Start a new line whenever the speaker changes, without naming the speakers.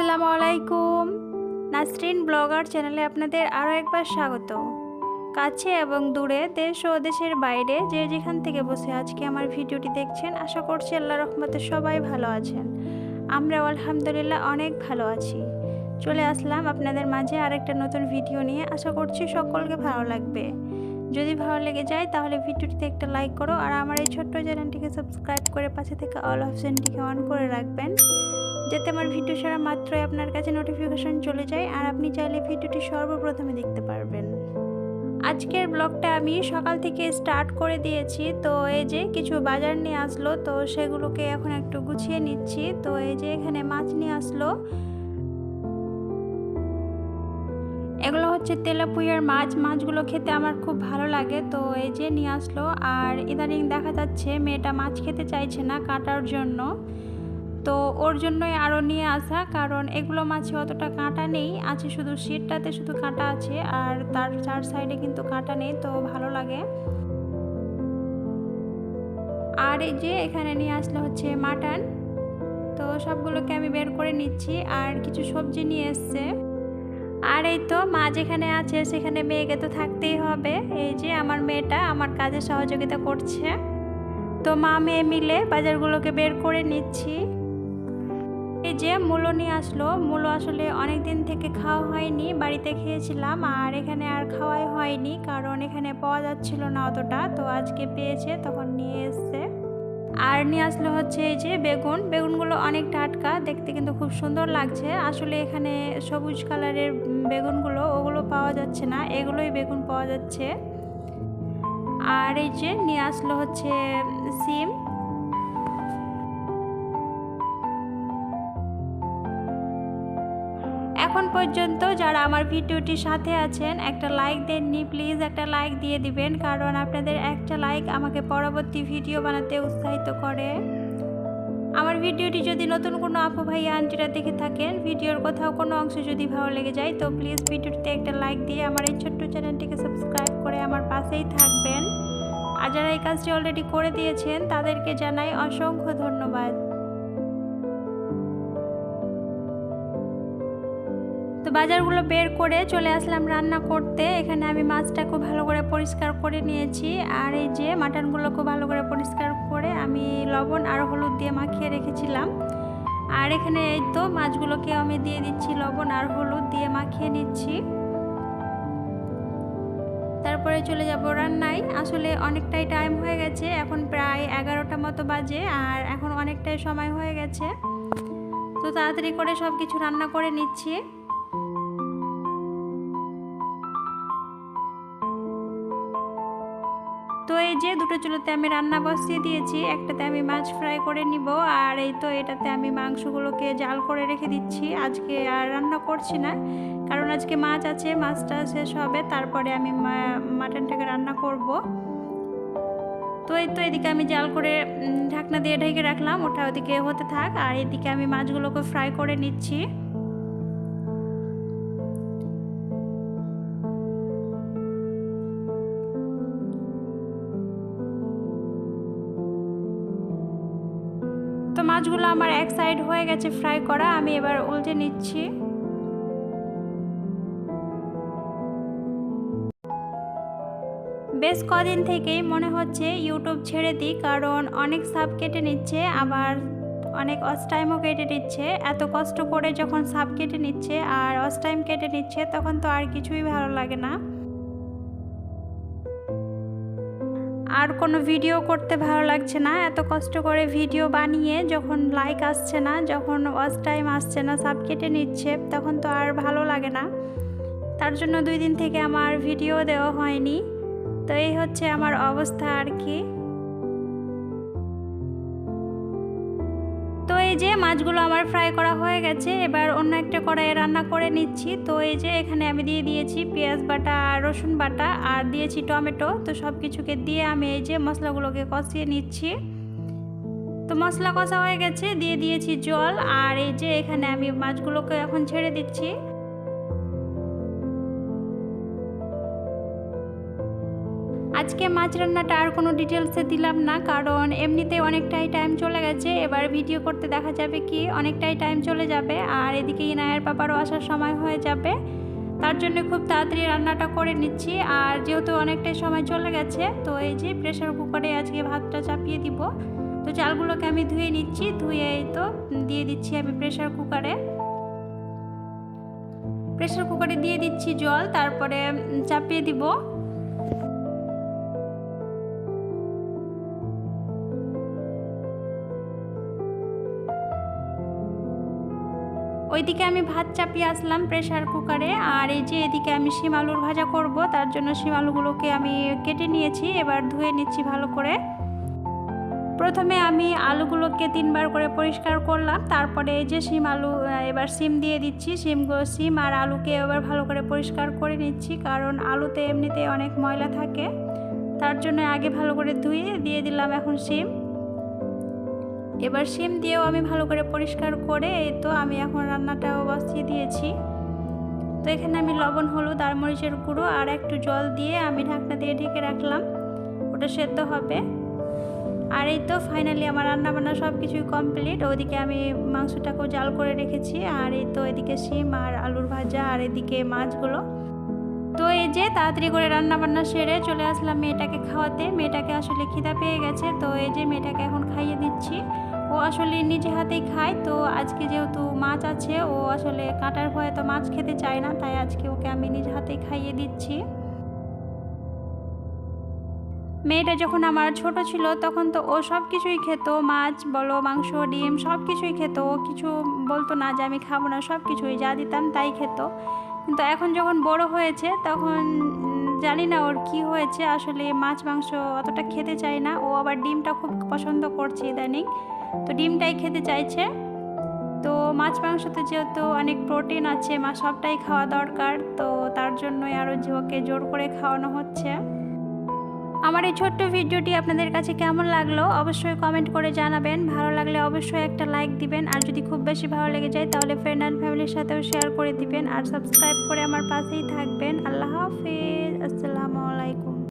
আলাইকুম নাসরিন ব্লগার চ্যানেলে আপনাদের আরও একবার স্বাগত। কাছে এবং দূরে দেশ ও দেশের বাইরে যে যেখান থেকে বসে আজকে আমার ভিডিওটি দেখছেন, আশা করছি আল্লাহ রহমতে সবাই ভালো আছেন। আমরাও আলহামদুলিল্লাহ অনেক ভালো আছি। চলে আসলাম আপনাদের মাঝে আরেকটা নতুন ভিডিও নিয়ে। আশা করছি সকলকে ভালো লাগবে। যদি ভালো লেগে যায় তাহলে ভিডিওটিতে একটা লাইক করো আর আমার এই ছোট্ট চ্যানেলটিকে সাবস্ক্রাইব করে পাশে থেকে অল অপশানটিকে অন করে রাখবেন। যাতে আমার ভিডিও ছাড়া মাত্রই আপনার কাছে নোটিফিকেশন চলে যায় আর আপনি চাইলে ভিডিওটি সর্বপ্রথমে দেখতে পারবেন। আজকের ব্লগটা আমি সকাল থেকে স্টার্ট করে দিয়েছি। তো এই যে কিছু বাজার নিয়ে আসলো, তো সেগুলোকে এখন একটু গুছিয়ে নিচ্ছি। তো এই যে এখানে মাছ নিয়ে আসলো। এগুলো হচ্ছে তেলাপুয়ার মাছ। মাছগুলো খেতে আমার খুব ভালো লাগে। তো এই যে নিয়ে আসলো। আর ইদানিং দেখা যাচ্ছে মেয়েটা মাছ খেতে চাইছে না কাটার জন্য। তো ওর জন্যই আরও নিয়ে আসা, কারণ এগুলো মাছে অতটা কাঁটা নেই। আছে শুধু শীতটাতে শুধু কাঁটা আছে, আর তার চার সাইডে কিন্তু কাঁটা নেই, তো ভালো লাগে। আর এই যে এখানে নিয়ে আসলে হচ্ছে মাটন। তো সবগুলোকে আমি বের করে নিচ্ছি, আর কিছু সবজি নিয়ে এসছে। আর এই তো মা যেখানে আছে সেখানে মেয়েকে তো থাকতেই হবে। এই যে আমার মেয়েটা আমার কাজে সহযোগিতা করছে। তো মা মেয়ে মিলে বাজারগুলোকে বের করে নিচ্ছি। এই যে মূলো নিয়ে আসলো, মূলো আসলে অনেক দিন থেকে খাওয়া হয়নি, বাড়িতে খেয়েছিলাম আর এখানে আর খাওয়াই হয়নি কারণ এখানে পাওয়া যাচ্ছিল না অতটা, তো আজকে পেয়েছে, তখন নিয়ে এসছে। আর নিয়ে আসলো হচ্ছে এই যে বেগুন, বেগুনগুলো অনেক টাটকা, দেখতে কিন্তু খুব সুন্দর লাগছে। আসলে এখানে সবুজ কালারের বেগুনগুলো, ওগুলো পাওয়া যাচ্ছে না, এগুলোই বেগুন পাওয়া যাচ্ছে। আর এই যে নিয়ে আসলো হচ্ছে সিম এখন পর্যন্ত যারা আমার ভিডিওটির সাথে আছেন, একটা লাইক দেননি প্লিজ একটা লাইক দিয়ে দিবেন, কারণ আপনাদের একটা লাইক আমাকে পরবর্তী ভিডিও বানাতে উৎসাহিত করে। আমার ভিডিওটি যদি নতুন কোনো আপু ভাই, আন্টিরা দেখে থাকেন, ভিডিওর কোথাও কোনো অংশ যদি ভালো লেগে যায়, তো প্লিজ ভিডিওটিতে একটা লাইক দিয়ে আমার এই ছোট্ট চ্যানেলটিকে সাবস্ক্রাইব করে আমার পাশেই থাকবেন। আর যারা এই কাজটি অলরেডি করে দিয়েছেন, তাদেরকে জানাই অসংখ্য ধন্যবাদ। তো বাজারগুলো বের করে চলে আসলাম রান্না করতে। এখানে আমি মাছটা খুব ভালো করে পরিষ্কার করে নিয়েছি। আর এই যে মাটনগুলো খুব ভালো করে পরিষ্কার করে আমি লবণ আর হলুদ দিয়ে মাখিয়ে রেখেছিলাম। আর এখানে এই তো মাছগুলোকে আমি দিয়ে দিচ্ছি লবণ আর হলুদ দিয়ে মাখিয়ে নিচ্ছি। তারপরে চলে যাব রান্নায়। আসলে অনেকটাই টাইম হয়ে গেছে, এখন প্রায় এগারোটা মতো বাজে আর এখন অনেকটাই সময় হয়ে গেছে। তো তাড়াতাড়ি করে সব কিছু রান্না করে নিচ্ছি। এই যে দুটো চুলোতে আমি রান্না বসিয়ে দিয়েছি, একটাতে আমি মাছ ফ্রাই করে নিব, আর এই তো এটাতে আমি মাংসগুলোকে জাল করে রেখে দিচ্ছি। আজকে আর রান্না করছি না, কারণ আজকে মাছ আছে, মাছটা শেষ হবে, তারপরে আমি মাটনটাকে রান্না করব। তো এই তো এদিকে আমি জাল করে ঢাকনা দিয়ে ঢেকে রাখলাম, ওটা ওদিকে হতে থাক, আর এদিকে আমি মাছগুলোকে ফ্রাই করে নিচ্ছি। মাছগুলো আমার এক সাইড হয়ে গেছে ফ্রাই করা, আমি এবার উল্টে নিচ্ছি। বেশ কদিন থেকেই মনে হচ্ছে ইউটিউব ছেড়ে দিই কারণ অনেক সাপ কেটে নিচ্ছে, আবার অনেক অস্টাইমও কেটে নিচ্ছে। এত কষ্ট করে যখন সাপ কেটে নিচ্ছে আর অস্টাইম কেটে নিচ্ছে, তখন তো আর কিছুই ভালো লাগে না। আর কোনো ভিডিও করতে ভালো লাগছে না। এত কষ্ট করে ভিডিও বানিয়ে যখন লাইক আসছে না, যখন ওয়াচ টাইম আসছে না সাব কেটে নিচ্ছে, তখন তো আর ভালো লাগে না। তার জন্য দুই দিন থেকে আমার ভিডিও দেওয়া হয়নি। তো এই হচ্ছে আমার অবস্থা আর কি। এই যে মাছগুলো আমার ফ্রাই করা হয়ে গেছে, এবার অন্য একটা কড়াইয়ে রান্না করে নিচ্ছি। তো এই যে এখানে আমি দিয়ে দিয়েছি পেঁয়াজ বাটা আর রসুন বাটা, আর দিয়েছি টমেটো। তো সব কিছুকে দিয়ে আমি এই যে মশলাগুলোকে কষিয়ে নিচ্ছি। তো মশলা কষা হয়ে গেছে, দিয়ে দিয়েছি জল। আর এই যে এখানে আমি মাছগুলোকে এখন ছেড়ে দিচ্ছি। আজকে মাছ রান্নাটা আর কোনো ডিটেলসে দিলাম না, কারণ এমনিতে অনেকটাই টাইম চলে গেছে। এবার ভিডিও করতে দেখা যাবে কি অনেকটাই টাইম চলে যাবে, আর এদিকে ইনায়ের পাপারও আসার সময় হয়ে যাবে। তার জন্য খুব তাড়াতাড়ি রান্নাটা করে নিচ্ছি, আর যেহেতু অনেকটাই সময় চলে গেছে, তো এই যে প্রেশার কুকারে আজকে ভাতটা চাপিয়ে দিব। তো চালগুলোকে আমি ধুয়ে নিচ্ছি, ধুয়ে এই তো দিয়ে দিচ্ছি আমি প্রেশার কুকারে প্রেশার কুকারে দিয়ে দিচ্ছি জল, তারপরে চাপিয়ে দিব। ওইদিকে আমি ভাত চাপিয়ে আসলাম প্রেশার কুকারে আর এই যে এদিকে আমি শিম আলুর ভাজা করব, তার জন্য শিম আলুগুলোকে আমি কেটে নিয়েছি, এবার ধুয়ে নিচ্ছি ভালো করে। প্রথমে আমি আলুগুলোকে তিনবার করে পরিষ্কার করলাম, তারপরে এই যে শিম আলু এবার সিম দিয়ে দিচ্ছি সিমগুলো সিম আর আলুকে এবার ভালো করে পরিষ্কার করে নিচ্ছি, কারণ আলুতে এমনিতে অনেক ময়লা থাকে, তার জন্য আগে ভালো করে ধুয়ে দিয়ে দিলাম এখন সিম এবার সিম দিয়েও আমি ভালো করে পরিষ্কার করে এই তো আমি এখন রান্নাটাও বসিয়ে দিয়েছি। তো এখানে আমি লবণ, হলুদ আর মরিচের গুঁড়ো আর একটু জল দিয়ে আমি ঢাকনা দিয়ে ঢেকে রাখলাম। ওটা সেদ্ধ হবে। আর এই তো ফাইনালি আমার রান্না বান্না সব কিছুই কমপ্লিট ওদিকে আমি মাংসটাকেও জাল করে রেখেছি। আর এই তো এদিকে শিম আর আলুর ভাজা আর এদিকে মাছগুলো। তো এই যে তাড়াতাড়ি করে রান্না বান্না সেরে চলে আসলাম মেয়েটাকে খাওয়াতে। মেয়েটাকে আসলে খিদা পেয়ে গেছে, তো এই যে মেয়েটাকে এখন খাইয়ে দিচ্ছি। ও আসলে নিজে হাতেই খায়, তো আজকে যেহেতু মাছ আছে, ও আসলে কাঁটার ভয়ে তো মাছ খেতে চায় না, তাই আজকে ওকে আমি নিজে হাতেই খাইয়ে দিচ্ছি। মেয়েটা যখন আমার ছোট ছিল, তখন তো ও সব কিছুই খেত, মাছ বলো, মাংস, ডিম সব কিছুই খেত। ও কিছু বলতো না যে আমি খাব না সব কিছুই যা দিতাম তাই খেত। কিন্তু এখন যখন বড় হয়েছে তখন জানি না ওর কি হয়েছে। আসলে মাছ, মাংস অতটা খেতে চায় না। ও আবার ডিমটা খুব পছন্দ করছে ইদানিং। তো ডিমটাই খেতে চাইছে। তো মাছ, মাংসতে যেহেতু অনেক প্রোটিন আছে, মা সবটাই খাওয়া দরকার। তো তার জন্যই আরও ওকে জোর করে খাওয়ানো হচ্ছে। আমার এই ছোট্ট ভিডিওটি আপনাদের কাছে কেমন লাগল অবশ্যই কমেন্ট করে জানাবেন। ভালো লাগলে অবশ্যই একটা লাইক দিবেন। আর যদি খুব বেশি ভালো লেগে যায় তাহলে ফ্রেন্ড অ্যান্ড ফ্যামিলির সাথেও শেয়ার করে দিবেন। আর সাবস্ক্রাইব করে আমার পাশেই থাকবেন। আল্লাহ হাফিজ। আসসালামু আলাইকুম।